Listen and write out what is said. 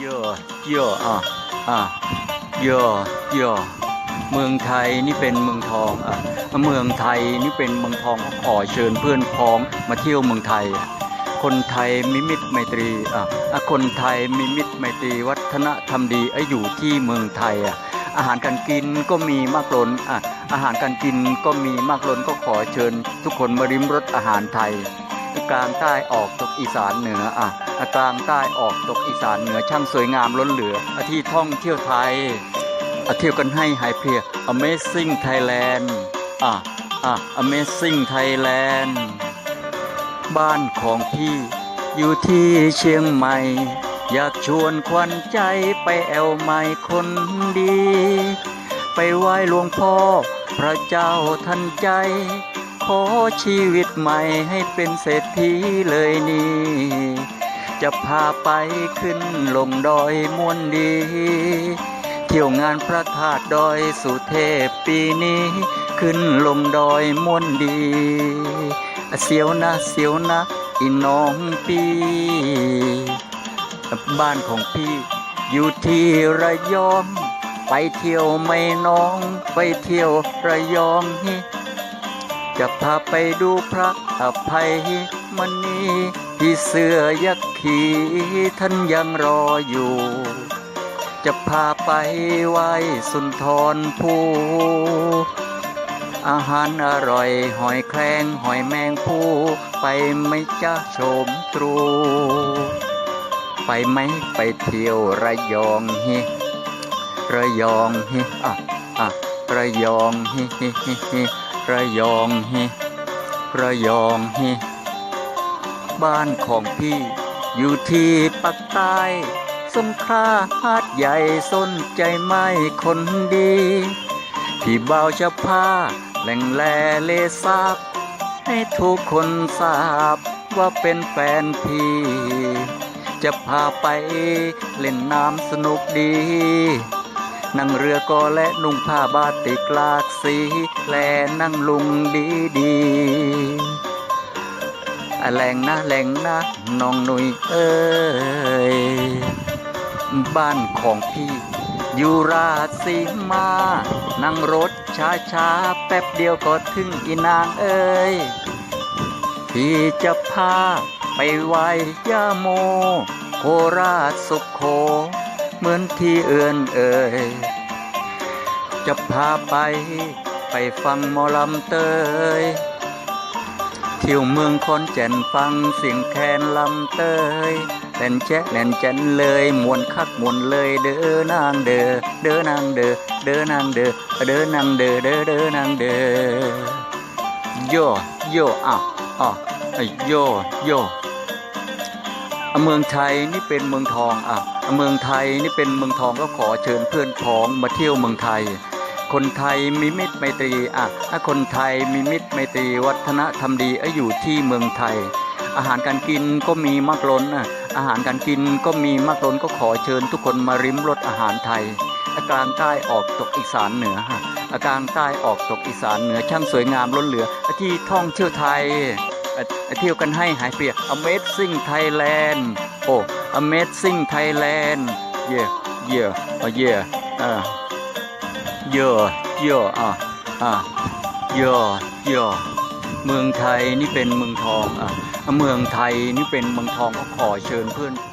เยอเยอะอะอะเยอเยอเมืองไทยนี่เป็นเมืองทองอะเมืองไทยนี่เป็นเมืองทองก็ขอเชิญเพื่อนพ้องมาเที่ยวเมืองไทย คนไทยมีมิตรไมตรีอะคนไทยมีมิตรไมตรี วัฒนธรรมดีไอะอยู่ที่เมืองไทยอะอาหารการกินก็มีมากล้นอะอาหารการกินก็มีมากล้นก็ขอเชิญ ทุกคนมาริมรสอาหารไทยกลางใต้ออกตกอีสานเหนืออะ กลางใต้ออกตกอีสานเหนือช่างสวยงามล้นเหลืออาที่ท่องเที่ยวไทยอาเที่ยวกันให้หายเพลีย Amazing Thailand อะอะ Amazing Thailand บ้านของพี่ อยู่ที่เชียงใหม่ อยากชวนควันใจไปแอวใหม่คนดี ไปไหว้หลวงพ่อ พระเจ้าทันใจ ขอชีวิตใหม่ให้เป็นเศรษฐีเลยนี่ จะพาไปขึ้นลงดอยมวนดี เที่ยวงานพระธาตุดอยสุเทพปีนี้ ขึ้นลงดอยมวนดีเสียวนะเสียวนะอีน้องปีบ้านของพี่อยู่ที่ระยอง ไปเที่ยวไม่น้อง ไปเที่ยวระยองจะพาไปดูพระอภัยมณี ที่เสือยักษ์ขีท่านยังรออยู่ จะพาไปไหว้สุนทรภูอาหารอร่อยหอยแครงหอยแมงภูไปไหม่จ้าชมตรู ไปไหมไปเที่ยวระยองฮิระยองฮิอะอะระยองฮิฮิฮิฮิระยองฮิระยองฮิ บ้านของพี่ อยู่ที่ปักใต้สงขลาหาดใหญ่สนใจไหมคนดี พี่เบ่าจะพาแหล่งแลเลซาบให้ทุกคนทราบว่าเป็นแฟนพี่ จะพาไปเล่นน้ำสนุกดี นั่งเรือก็และนุ่งผ้าบาติกหลากสี และนั่งลุงดีดี แหลงนะแหลงนะน้องหนุยเอ้ยบ้านของพี่อยู่ราชสีมา นั่งรถช้าช้าแป๊บเดียวก็ถึงอีนางเอ้ย พี่จะพาไปไหว้ย่าโม โคราชสุขโข เหมือนที่เอื่นเอ่ย จะพาไปไปฟังหมอลำเตย เที่ยวเมืองคอนแก่นฟังเสียงแคนลำเตยเล่นแจ๊ะเล่นแจันเลยมวนคักมวนเลยเด้อนางเด้อเด้อนางเด้อเด้อนางเด้อเด้อนางเด้อเด้อเด้อนางเด้อโยโยอะอะไอ้โยโย่เมืองไทยนี่เป็นเมืองทองอะอะเมืองไทยนี่เป็นเมืองทองก็ขอเชิญเพื่อนพ้องมาเที่ยวเมืองไทย คนไทยมีมิตรไมตรีอะถ้าคนไทยมีมิตรไมตรีวัฒนธรรมดีอะอยู่ที่เมืองไทย อาหารการกินก็มีมากล้นอะอาหารการกินก็มีมากล้นก็ขอเชิญทุกคนมาริมรสอาหารไทยกลางใต้ออกตกอีสานเหนือฮะกลางใต้ออกตกอีสานเหนือช่างสวยงามล้นเหลือที่ท่องเที่ยวไทยเที่ยวกันให้หายเปียก Amazing Thailand โอ้ Amazing Thailand เย่เย่เย่อ่าเยอะเยอะอะอะเยอะเยอะเมืองไทยนี่เป็นเมืองทองอะเมืองไทยนี่เป็นเมืองทองก็ขอเชิญเพื่อนพ